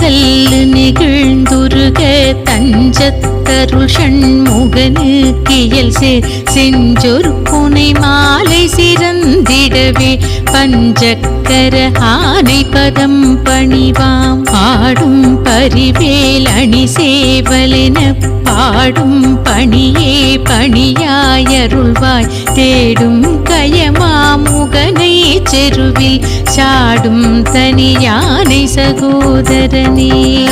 கல்லு நெகிழ்ந்துருக தஞ்சத்தருள் ஷண்முகனு கியல் சே செஞ்சொரு புனை மாலை சிறந்திடவே பஞ்சக்கர ஆனை பதம் பணிவாம். ஆடும் பரிவேல் அணி சேவலென பாடும் பணியே பணியாயருள்வாய். தேடும் கயமாமுகனை செருவில் சாடும் தனியானை சகோதரனே.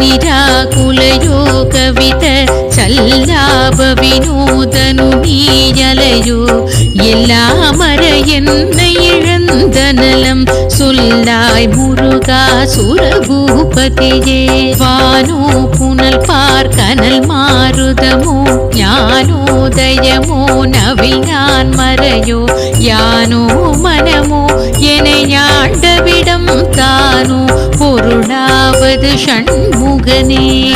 నిరాకులయో కవిత చల్లాప వినూతను నీయలయో ఎల్లా మర ఎన్నై வானாய் முருகா சுரபூபதியே. வானோ புனல் பார் கனல் மாருதமோ. ஞானோதயமோ நவில் நான் மறையோ. யானோ மனமோ என்னையாண்டவிடம் தானோ. பொருளாவது ஷண்முகனே.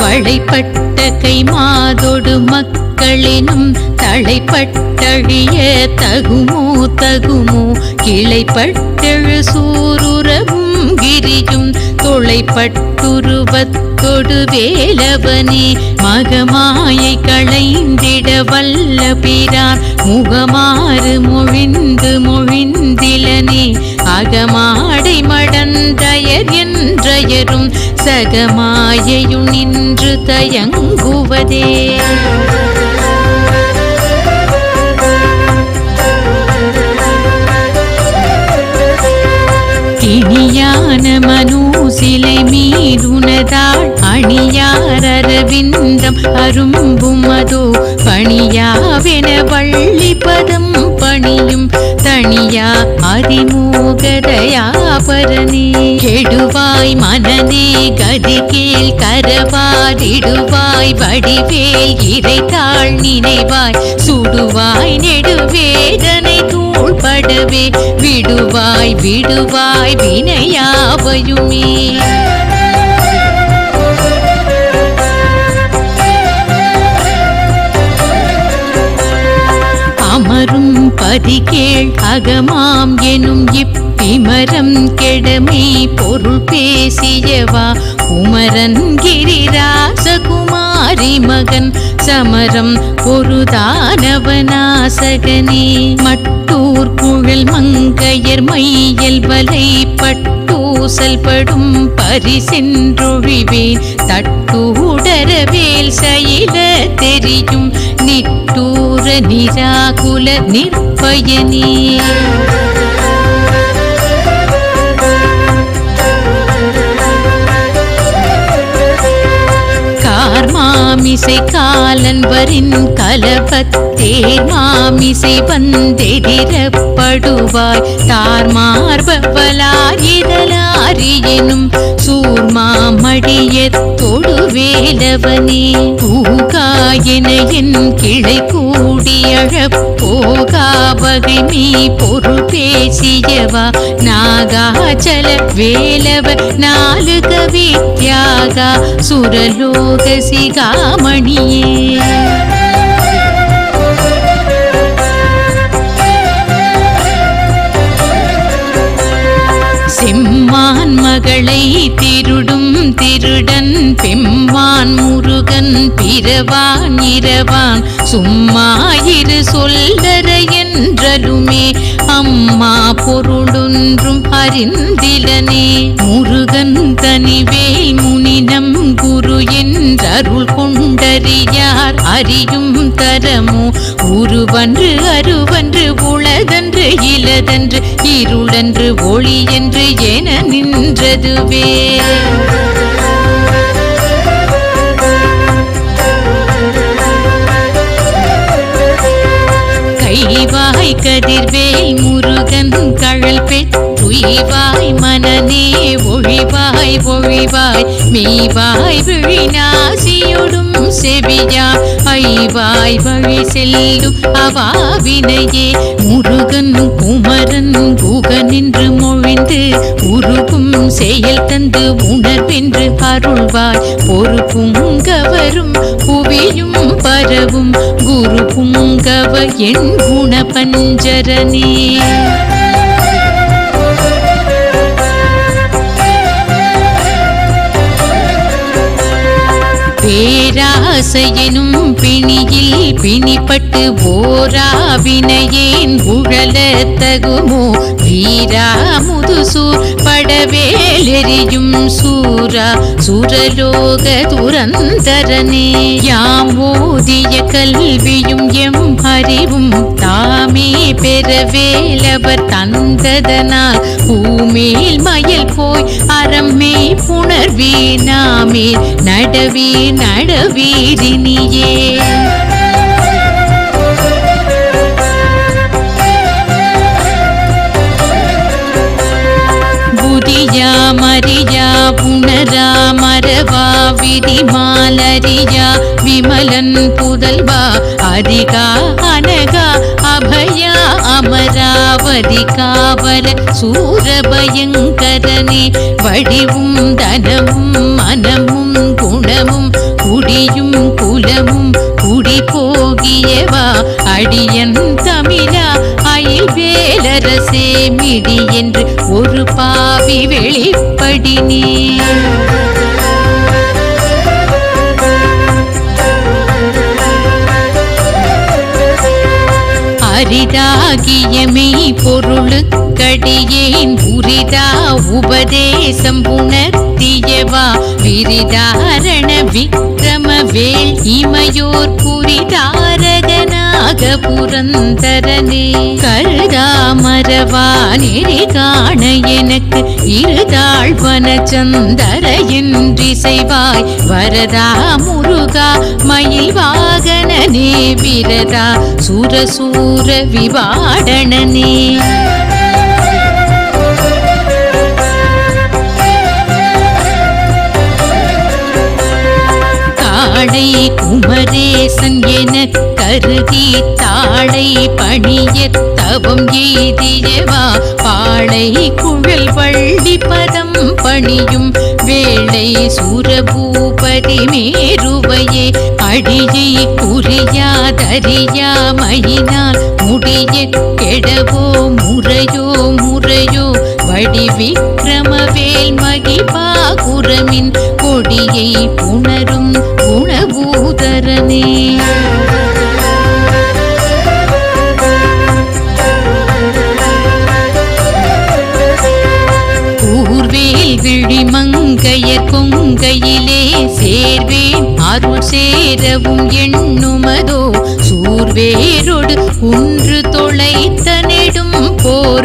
வழிபட்டு கை மாதொடு மக்களினும் தலைப்பட்டழிய தகுமோ தகுமோ? கிளைப்பட்டெழு சூருரவும் கிரியும் தொலைப்பட்டுருவத்தொடு வேலவனே மகமாயை களைந்திட வல்ல பிரான் முகமாறு மொழிந்து மொழிந்திலனே அகமாடை மடந்தயர் என்றயரும் சகமாயையு நின்று தயங்குவதே. கிணியான மனூசிலை மீதுனதாள் அணியார் அரவிந்தம் அரும்பும் அதோ பணியாவென வள்ளி பதம் பணியும் தனியா அதிமோகதயாபரணி கெடுவாய் மனநே கதி கேள் கரவாடிடுவாய் வடிவேல் இறைத்தாள் நினைவாய். சுடுவாய் நெடுவேதனை தூள்படவே விடுவாய் விடுவாய் வினையாவையுமே. அமரும் பதிகேள் அகமாம் எனும் இப்பிமரம் கெடமை பொருள் பேசியவா? குமரன் கிரிராசகுமாரி மகன் சமரம் ஒரு தானவனாசகனே மட்டூர் குழல் மங்கையர் மையல் வலை பட்டூசல் படும் பரிசென்றொழிவேன் தட்டூடரவேல் செயல தெரியும். நிட்டூர நிராகுல நிற்பயனே. மாமிசை காலன்பரின் கலபத்தே. மாமிசை வந்தெதிரப்படுவாய் தார் மார்பவலாயிரலாரியனும் சூர்மாமடிய தொடுவேலவனே. பூகாயன என் கிளை கூடி போகா வகை மீ பொருள் பேசியவா நாகாச்சல வேலவ நாலு கவி தியாகா சுரலோக சிகாமணியே. மகளை திருடும் திருடன் பெம்பான் முருகன் பிறவான் இரவான். சும்மாயிரு சொல்லர் என்றலுமே அம்மா பொருளொன்றும் அறிந்திலனே. முருகன் தனிவேல் முனினம் குரு என்றருள் கொண்டறியார். அறியும் தரமோ உருவன்று அருவன்று உளதன்று இலதன்று இருளன்று ஒளி என்று என நின்றதுவே. கதிர்வேல் முருகன் கழல் பெற்றுய்வாய் மனநே ஒழிவாய் ஒழிவாய். மெய்வாய் விழிநாசியொடும் செவியா ஐவாய் வழி செல்லும் அவாவினையே. முருகன் குமரன் குகனின்று மொழிந்து உருகும் செயல் தந்து உணர்வென்று அருள்வாய். பொறுப்பும் கவரும் புவியும் பரவும் குரு புங்கவ என் குண பஞ்சரனே ஆசையெனும் பிணியில் பிணிப்பட்டு ஓராவினையேன் உழல தகுமோ? வீரா முதுசூர் படவேலெறியும் சூரா? சுரலோக துரந்தரனே யாம் ஓதிய கல்வியும் எம் அறிவும் தாமே பெறவேலவர் தந்ததனால். பூமேல் மயில் போய் அறமே புணர்வே நாமே நடவே நடவே. செய்தி நீயே. புதியா மரியா புனரா மரவா விதிமாலரியா விமலன் புதல்வா அதிகா அனகா அபயா அமராவதி காவல சூரபயங்கரனே வடிவும் தனமும் மனமும் குணமும் குடியும் குலமும் குடி போகியவா அடியன் தமிழா அயில் வேலரசே மிடி என்று ஒரு பாவி வெளிப்படி நீ. அரிதாகிய மெய் பொருளுக்கடியேன் உரிதா உபதேசம் உணர்த்தியவா விரிதாரண விக்க வேல் இமையோர் புரிதாரகனாக புரந்தரனே. கருதாமரவா நெறி காண எனக்கு இருதாழ்வன சந்தர என்று செய்வாய் வரதா முருகா மயில் வாகனனே விரதா சுரசூர விவாடனே தாளை குமரேசன் என கருதி தாளை பணிய தவம் எய்தியவா? பாளை குழல் வள்ளி பதம் பணியும் வேளை சூரபூபதி மேருவையே அடியை குறியாதறியா மயினால் முடிய கெடவோ முறையோ முறையோ? வடி விக்ரமவேல் மகிபாகுரமின் கொடியை புணரும் குணபூதரனே கூர்வேல் விழி மங்கையர் கொங்கையிலே சேர்வேன் அருள் சேரவும் எண்ணுமதோ சூர்வேரோடு குன்று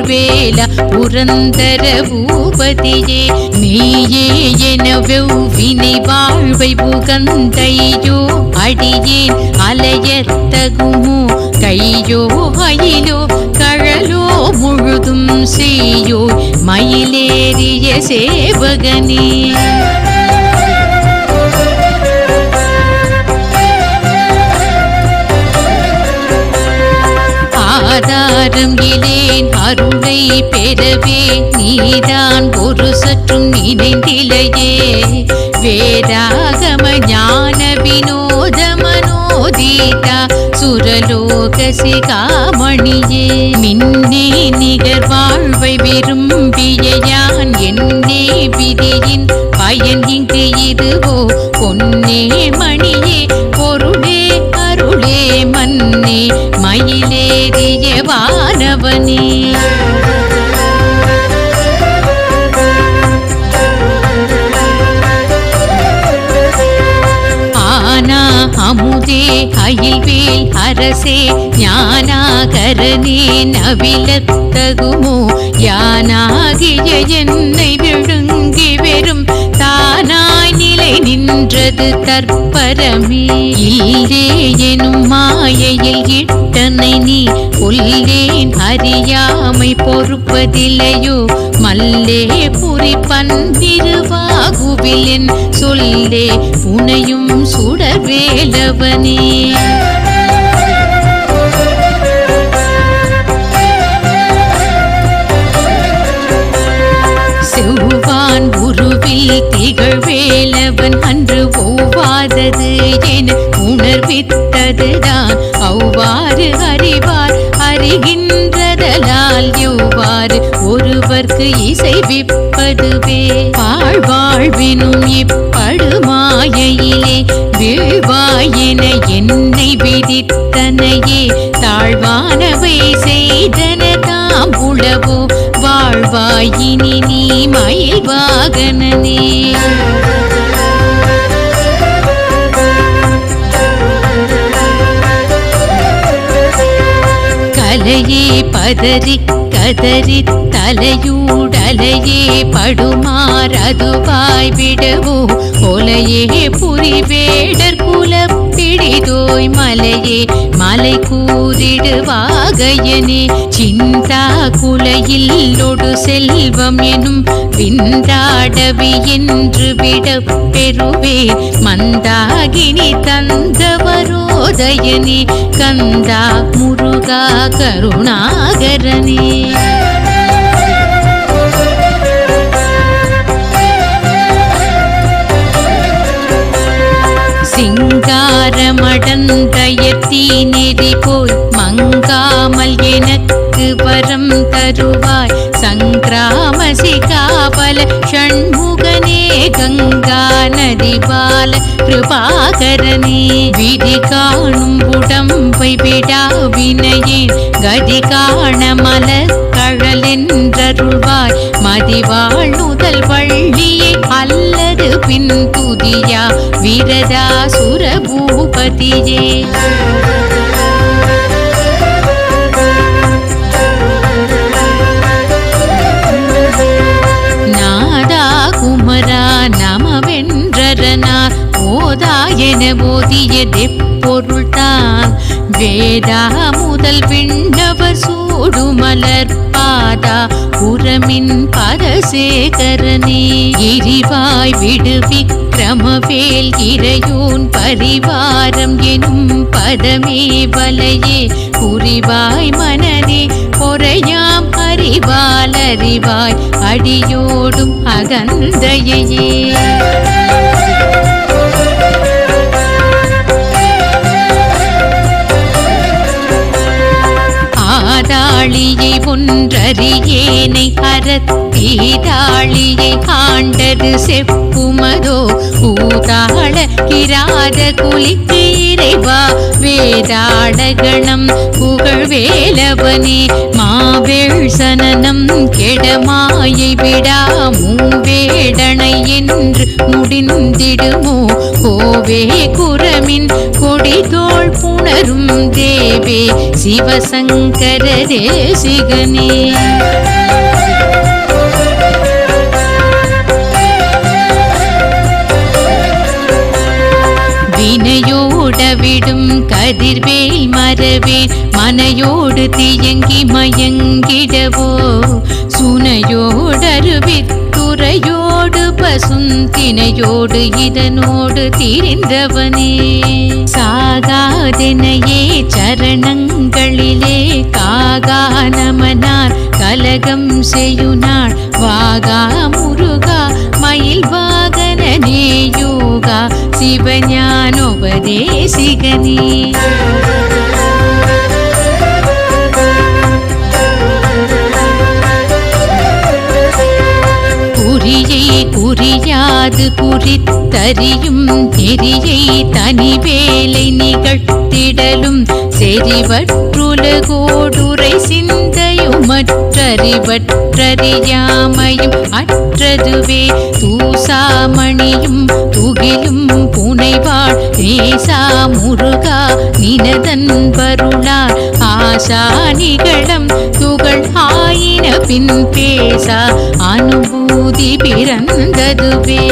போர்வேல புரந்தர பூபதியே நீயே என வெவ்வினை வாழ்வை புகந்தையோ அடியேன் அலையத்தகுமோ கையோ அயிலோ கழலோ முழுதும் செய்யோ மயிலேறிய சேவகனே. வேதவே நீதான் ஒரு சற்றும் நினைந்திலையே. வேதாகம ஞான வினோத மனோதீதா சுரலோக சிகாமணியே. மின்னே நிகர் வாழ்வை விரும்பிய யான் என்னே விதியின் பயன் இங்கு இதுவோ பொன்னே அரசே ஞானாகரனே நவிலத்தகுமோ? யானாகிய என்னை விழுங்கி வெறும் தானாய் நிலை நின்றது தற்பரமே. இல்லே எனும் மாயையில் இட்டனை நீ கொல்லேன் அறியாமை பொறுப்பதில்லையோ? மல்லே புரி பன்னிருவாகுவிலின் சொல்லே புனையும் சுடவேலவனே திகழ் வேலவன் அன்று ஒவ்வாதது என உணர்வித்ததுதான். அவ்வாறு அறிவார் அறிகின்றதலால் எவ்வாறு ஒருவர்க்கு இசைவிப்பதுவே வாழ்வாழ்வினும் இப்படுமாயையிலே வீழ்வாயென என்னை விதித்தனையே. தாழ்வானவை செய்தன தாம் உளவோ വായിനി നീ മയിൽ വാഗനനേ കലയെ പതറി കതറി തലയൂടലയെ പടുമാറതുവായി വിടവോ. ഒലയെ പുരിവേടർ കുലപ്പ பிடிதோய் மலையே மலை கூறிடுவாகையனே சிந்தா குலையில்லொடு செல்வம் எனும் விந்தாடவி என்று விட பெறுவே மந்தாகினி தந்தவரோதயனே கந்தா முருகா கருணாகரனே சிங்காரமடந்தயத்தி நெறி போல் மங்காமல் எனக்கு வரம் தருவாய் சங்கிராம சிகாபல ஷண்முகனே கங்கா நதி பால கிருபாகரனே. விதி காணும் உடம்பை விடா வினையேன் கதி காண மலர் கழலென்றருள்வாய் மதிவாழ் நுதல் வள்ளியை அல்லது பின் துதியா விரதா சுரபூபதியே நமவென்றரனார் ஓதா என ஓதியதெ பொருள்தான் வேதா முதல் விண்ணவர் சூடுமலர் பாதா புறமின் பரசேகரனே. எரிவாய் விடுவி கிரமவேல் இறையோன் பரிவாரம் எனும் பதமே வலையே. புரிவாய் அறிவாய் அடியோடும் அகந்தையே ஆதாளியை ஒன்றறியேனை அறத்தீதாளியை ஆண்டது செப்புமதோ? பூதாள கிராத குலிக்கு இறைவா வேதாளகணம் புகழ் வேலவனே மாவேள் சனனம் கெடமாயை விடா மூவேடனை என்று முடிந்திடுமோ? கோவே குரமின் கொடிதோள் புணரும் தேவே சிவசங்கர தேசிகனே வினையோடவிடும் கதிர்வேல் மரவேல் மனையோடு தியங்கி மயங்கிடவோ சுனையோடருவித்துறையோ பசுந்தினையோடு இதனோடு திரிந்தவனே சாகாதெனையே சரணங்களிலே காகா நமனார் கலகம் செய்யுனாள் வாகா முருகா மயில் வாகனனே யோகா சிவஞானோபதேசிகனே குறியாது குறித்தறியும் நெறியை தனி வேலை நிகழ்த்திடலும் செறிவற்றுலகோடுரை சிந்தையுமற்றறிவற்றறியாமையும் அற்றதுவே தூசாமணியும் துகிலும் புனைவாள் நேசா முருகா நினதன் வருளார் ஆசா நிகழம் துகள் ஆயின பின் பேசா அனுபூதி பிறந்ததுவே.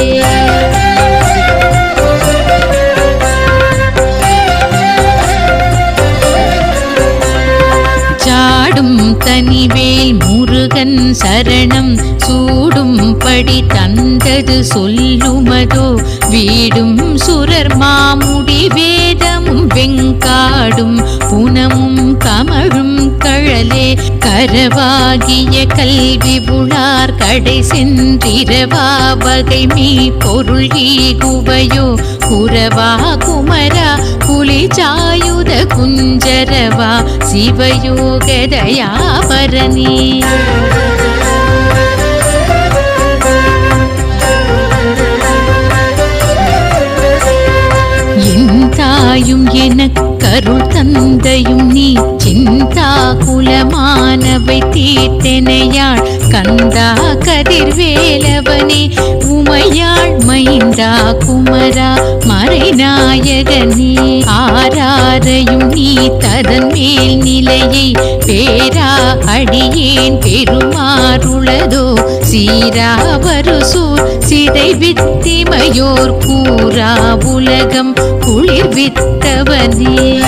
தனிவேல் முருகன் சரணம் சூடும்படி தந்தது சொல்லுமதோ? வீடும் சுரர் மாமுடி வேதமும் வெங்காடும் புனமும் கமழும் கழலே. கரவாகிய கல்வி உளார் கடை சென்றிரவா வகை மீ பொருள் ஈகுவையோ குரவா குமரா புலி சாயுத குஞ்சரவா சிவயோகதயாபரணி. என் தாயும் அருள் தந்தையும் நீ சிந்தா குலமானவை தீர்த்தனையாள். கந்தா கதிர்வேலவனே உமையாள் மைந்தா குமரா மறைநாயகனே. ஆராரையும் நீ ததன் மேல் நிலையை பேரா அடியேன் பெருமாறுளதோ. சீராவரு சூர் சிதை வித்திமையோர் கூறா உலகம் குளிர் வித்தவனே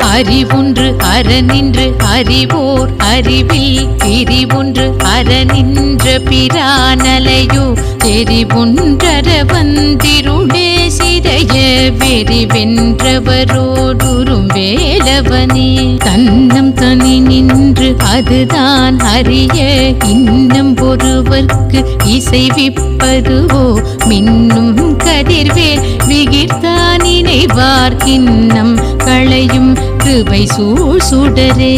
அறிவுன்று அறநின்று அறிவோர் அறிவில் பிரிவுன்று அறநின்ற பிரானலையோ தெரிவொன்றர வந்திருடே சிறைய வெறிவென்றவரோடுரும் வேலவனே. தன்னம் தனி நின்று அதுதான் அறிய இன்னும் ஒருவர்க்கு இசைவிப்பதுவோ மின்னும் கதிர்வேல் விகிர்தான் நினைவார் கிண்ணம் களையும் கிருபை சூழ் சுடரே.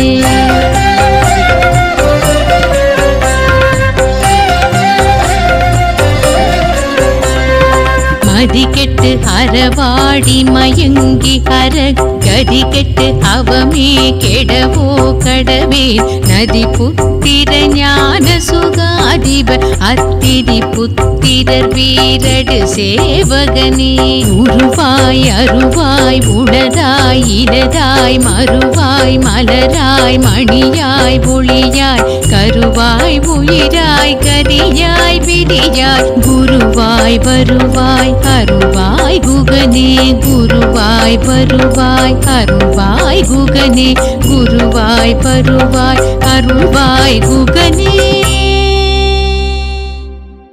மதி கெட்டு அறவாடி மயங்கி அற கதி கெட்டு அவமே கெடவோ கடவே நதி புத்திர ஞான சுகா சுகாதிப அத்திரி புத்திரர் வீரடு சேவகனே. உருவாய் அருவாய் உடதாய் இடதாய் மறுவாய் மலராய் மணியாய் புளியாய் கருவாய் உயிராய் கரியாய் விதியாய். குருவாய் வருவாய் அருவாய் குகனே. குருவாய் வருவாய் அருவாய் குகனே. குருவாய் வருவாய் அருள்வாய் குகனே.